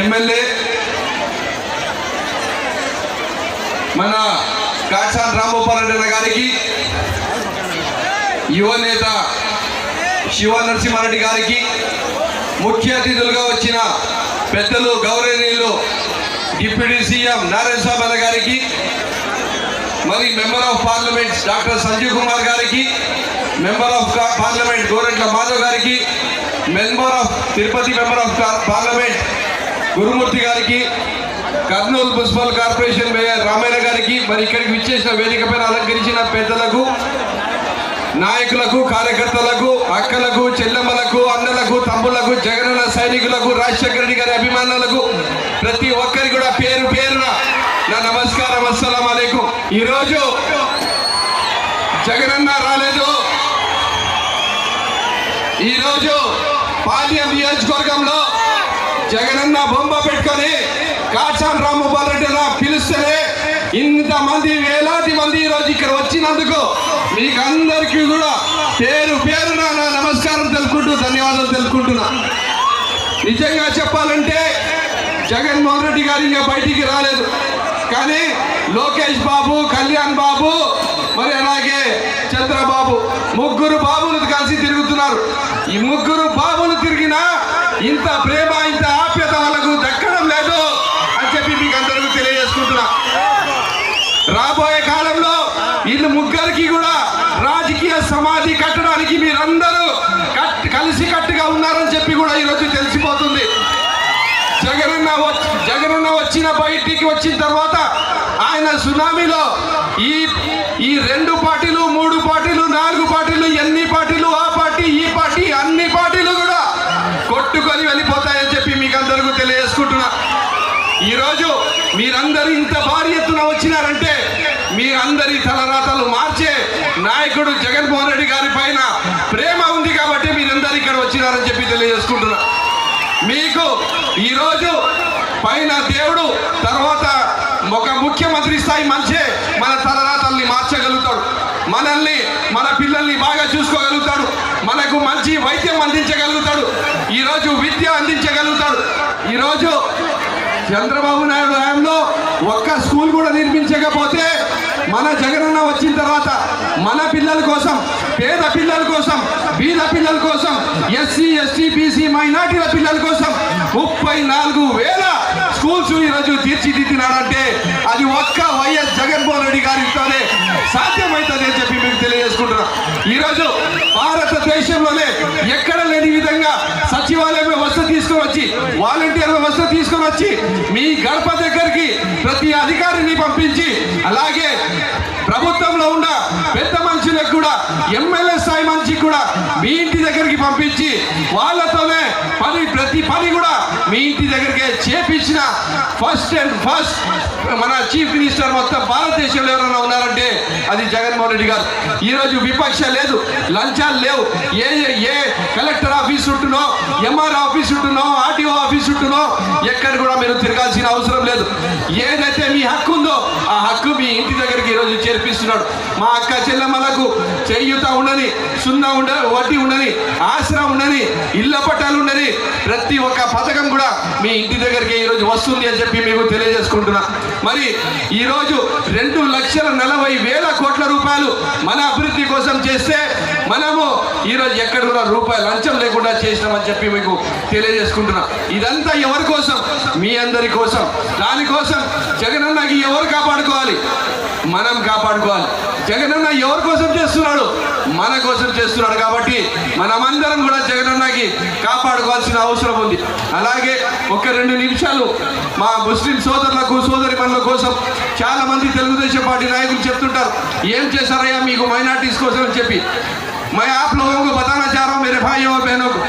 MLA మన కాచాన్ రామగోపాల్ రెడ్డి గారికి యువ నేత శివ నరసింహారెడ్డి గారికి ముఖ్య అతిథులుగా వచ్చిన పెద్దలు గౌరవనీయులు డిప్యూటీ సీఎం నారాయణ స్వామి అన్న గారికి మరి member of parliament doctor Sanjeev Kumar గారికి member of parliament Gorantla Madhav గారికి member of Tirupati member of parliament Gurumurthy గారికి Kurnool municipal corporation mayor Ramaiah గారికి మరి ఇక్కడికి విచ్చేసిన వేదికపైన అలంకరించిన పెద్దలకు నాయకులకు కార్యకర్తలకు అక్కలకు చెల్లెమ్మలకు అన్నలకు తమ్ముళ్ళకు జగనన్న సైనికులకు రాజశేఖర రెడ్డి గారి అభిమానులకు ప్రతి ఒక్కరికి కూడా పేరు పేరున నా నమస్కారం. అస్సలం అలైకుం. ఈరోజు జగనన్న రాలేదు. ఈరోజు పాల్యం నియోజకవర్గంలో జగనన్న బొమ్మ పెట్టుకొని కాచాన్ రామగోపాల్ రెడ్డి పిలుస్తేనే ఇంతమంది వేలాది మంది ఈరోజు ఇక్కడ వచ్చినందుకు మీకు అందరికీ కూడా పేరు పేరున నా నమస్కారం తెలుపుకుంటూ ధన్యవాదాలు తెలుపుకుంటున్నా. నిజంగా చెప్పాలంటే జగన్మోహన్ రెడ్డి గారు ఇంకా బయటికి రాలేదు. కానీ లోకేష్ బాబు కళ్యాణ్ బాబు మరి అలాగే చంద్రబాబు ముగ్గురు బాబులు కలిసి తిరుగుతున్నారు. ఈ ముగ్గురు బాబులు తిరిగినా ఇంత ప్రేమ ఇంత ఆప్యత వాళ్ళకు దక్కడం లేదు అని చెప్పి మీకు అందరికీ తెలియజేసుకుంటున్నా రాబోయే కాలంలో వీళ్ళు ముగ్గురికి కూడా రాజకీయ సమాధి కట్టడానికి మీరందరూ కట్- కలిసి కట్టుగా ఉన్నారని చెప్పి కూడా ఈరోజు తెలిసిపోతుంది. జగనన్న వచ్చి జగనన్న వచ్చిన బయటికి వచ్చిన తర్వాత ఆయన సునామీలో ఈ ఈ రెండు పార్టీలు మూడు పార్టీలు నాలుగు పార్టీలు ఎన్ని పార్టీలు ఆ పార్టీ ఈ పార్టీ అన్ని పార్టీలు కూడా కొట్టుకొని వెళ్ళిపోతాయని చెప్పి మీకు అందరికీ తెలియజేసుకుంటున్నా ఈరోజు మీరందరూ ఇంత అందరి తలరాతలు మార్చే నాయకుడు జగన్మోహన్ రెడ్డి గారి పైన ప్రేమ ఉంది కాబట్టి మీరందరూ ఇక్కడ వచ్చినారని చెప్పి తెలియజేసుకుంటున్నా. మీకు ఈరోజు పైన దేవుడు తర్వాత ఒక ముఖ్యమంత్రి స్థాయి మంచే మన తలరాతల్ని మార్చగలుగుతాడు. మనల్ని మన పిల్లల్ని బాగా చూసుకోగలుగుతాడు. మనకు మంచి వైద్యం అందించగలుగుతాడు. ఈరోజు విద్య అందించగలుగుతాడు. ఈరోజు చంద్రబాబు నాయుడు హయాంలో ఒక్క స్కూల్ కూడా నిర్మించకపోతే మన జగనన్న వచ్చిన తర్వాత మన పిల్లల కోసం పేద పిల్లల కోసం బీద పిల్లల కోసం ఎస్సీ ఎస్టీ బీసీ మైనార్టీల పిల్లల కోసం ముప్పై నాలుగు వేల స్కూల్స్ ఈరోజు తీర్చిదిద్దినాడంటే అది ఒక్క వైఎస్ జగన్మోహన్ రెడ్డి గారితోనే సాధ్యమవుతుంది అని చెప్పి మీకు తెలియజేసుకుంటున్నా. ఈరోజు భారతదేశంలోనే ఎక్కడ లేని విధంగా సచివాలయం వ్యవస్థ తీసుకొని వచ్చి వాలంటీర్ వ్యవస్థ తీసుకొని వచ్చి మీ గడప దగ్గరికి ప్రతి అధికారిని పంపించి అలాగే ప్రభుత్వంలో ఉన్న పెద్ద మనుషులకు కూడా ఎమ్మెల్యే స్థాయి మనిషికి కూడా మీ ఇంటి దగ్గరికి పంపించి వాళ్ళ పని ప్రతి పని కూడా మీ ఇంటి దగ్గరికే చేపించిన ఫస్ట్ అండ్ ఫస్ట్ మన చీఫ్ మినిస్టర్ మొత్తం భారతదేశంలో ఎవరైనా ఉన్నారంటే అది జగన్మోహన్ రెడ్డి గారు. ఈరోజు విపక్ష లేదు లంచాలు లేవు. ఏ ఏ కలెక్టర్ ఆఫీస్ ఉంటున్నావు ఎంఆర్ ఆఫీస్ ఉంటున్నావు ఆఫీస్ చుట్టూనో ఎక్కడ కూడా మీరు తిరగాల్సిన అవసరం లేదు. ఏదైతే మీ హక్కు ఉందో ఆ హక్కు మీ ఇంటి దగ్గరికి ఈరోజు చేర్పిస్తున్నాడు. మా అక్క చెల్లెమ్మలకు చేయూత ఉండని సున్నా ఉండ వడ్డీ ఉండని ఆసరా ఉండని ఇళ్ళ పట్టాలు ఉండని ప్రతి ఒక్క పథకం కూడా మీ ఇంటి దగ్గరికి ఈరోజు వస్తుంది అని చెప్పి మీకు తెలియజేసుకుంటున్నా. మరి ఈరోజు రెండు లక్షల నలభై వేల కోట్ల రూపాయలు మన అభివృద్ధి కోసం చేస్తే మనము ఈరోజు ఎక్కడ కూడా రూపాయి లంచం లేకుండా చేసినామని చెప్పి మీకు తెలియజేసుకుంటున్నా. ఇదంతా ఎవరి కోసం? మీ అందరి కోసం. దానికోసం జగనన్నకి ఎవరు కాపాడుకోవాలి? మనం కాపాడుకోవాలి. జగనన్న ఎవరి కోసం చేస్తున్నాడు? మన కోసం చేస్తున్నాడు కాబట్టి మనమందరం కూడా జగనన్నకి కాపాడుకోవాల్సిన అవసరం ఉంది. అలాగే ఒక రెండు నిమిషాలు మా ముస్లిం సోదరులకు సోదరి కోసం చాలా మంది తెలుగుదేశం పార్టీ నాయకులు చెప్తుంటారు ఏం చేశారయ్యా మీకు మైనార్టీస్ కోసం? అని చెప్పి. मैं आप लोगों को बताना चाह रहा हूँ, मेरे भाइयों और बहनों को।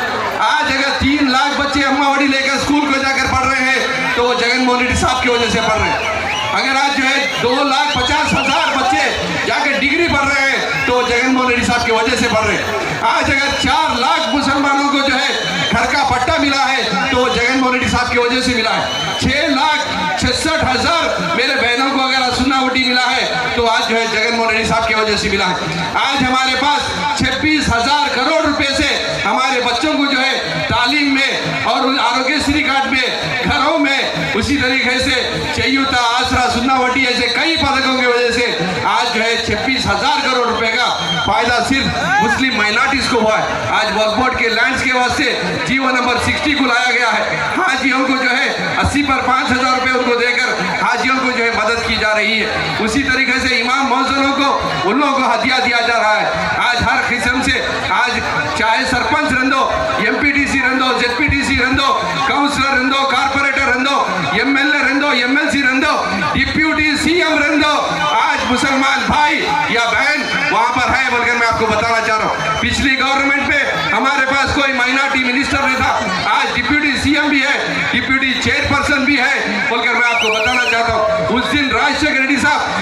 आज अगर तीन लाख बच्चे अम्मावड़ी लेकर स्कूल को जाकर पढ़ रहे हैं तो वो जगन मोहन रेड्डी साहब की वजह से पढ़ रहे हैं। अगर आज जो है दो लाख पचास हज़ार बच्चे जाकर डिग्री पढ़ रहे हैं तो जगन मोहन रेड्डी साहब की वजह से पढ़ रहे हैं। आज अगर चार लाख मुसलमानों को जो है घर का पट्टा मिला है तो जगन मोहन रेड्डी साहब की वजह से मिला है। छह लाख छसठ हज़ार मेरे बहनों को अगर सुन्ना वोटी मिला है तो आज जो है जगन मोहन रेड्डी साहब की वजह से मिला है। आज हमारे पास छब्बीस हज़ार करोड़ रुपए से हमारे बच्चों को जो है तालीम में और आरोग्य श्री कार्ड में घरों कैसे चयुता आसरा सुन्ना वटी ऐसे कई पदकों की वजह से आज जो है छब्बीस हज़ार करोड़ रुपए का फ़ायदा सिर्फ़ मुस्लिम माइनॉरिटीज को हुआ है। आज वक्फ के लैंड के वास्ते जीवो नंबर सिक्सटी को लाया गया है। हाजियों को जो है अस्सी पर पाँच हज़ार रुपये उनको देकर हाजियों को जो है मदद की जा रही है। उसी तरीके से इमाम मौजनों को उन लोगों को हथिया दिया जा रहा है। आज हर किस्म से, आज चाहे सरपंच रंदो एम पी टी सी रंदो जेड पी टी सी रंदो काउंसलर रंदो कारपोरेटर रंदो एम सीएम रंदो आज मुसलमान भाई या बहन वहाँ पर है बोलकर मैं आपको बताना चाह रहा हूँ। पिछली गवर्नमेंट में हमारे पास कोई माइनॉरिटी मिनिस्टर नहीं था। आज डिप्यूटी सीएम भी है डिप्यूटी चेयरपर्सन भी है, बोलकर मैं आपको बताना चाहता हूँ। उस दिन राजशेखर रेड्डी साहब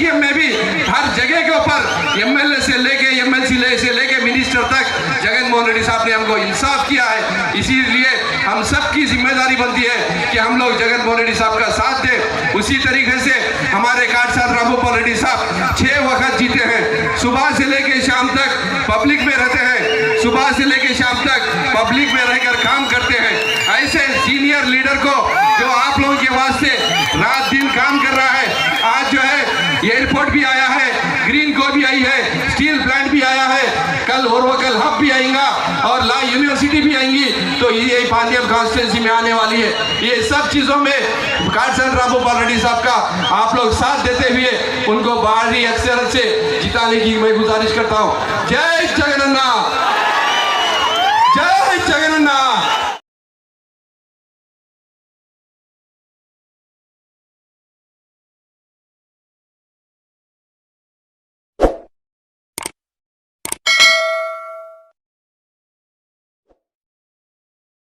राजकीय में भी हर जगह के ऊपर एमएलए से लेके एमएलसी ले, से लेके मिनिस्टर तक जगन मोहन रेड्डी साहब ने हमको इंसाफ किया है। इसीलिए हम सबकी ज़िम्मेदारी बनती है कि हम लोग जगन मोहन रेड्डी साहब का साथ दें। उसी तरीके से हमारे काटसाद रामोपाल रेड्डी साहब छह वक्त जीते हैं। सुबह से लेके शाम तक पब्लिक में रहते हैं। सुबह से लेके शाम तक पब्लिक में रहकर काम करते हैं। ऐसे सीनियर लीडर को जो आप लोगों के वास्ते रात दिन काम कर रहा है आज जो है एयरपोर्ट भी आया है ग्रीन को भी आई है स्टील प्लांट भी आया है कल और वो कल हब भी आएगा और ला यूनिवर्सिटी भी आएँगी। तो ये पालियम कॉन्स्टिट्यूंसी में आने वाली है। ये सब चीज़ों में काटसन रामोपाल रेड्डी साहब का। आप लोग साथ देते हुए उनको बाहरी अक्सर से जिताने की मैं गुजारिश करता हूँ। जय जगन्नाथ।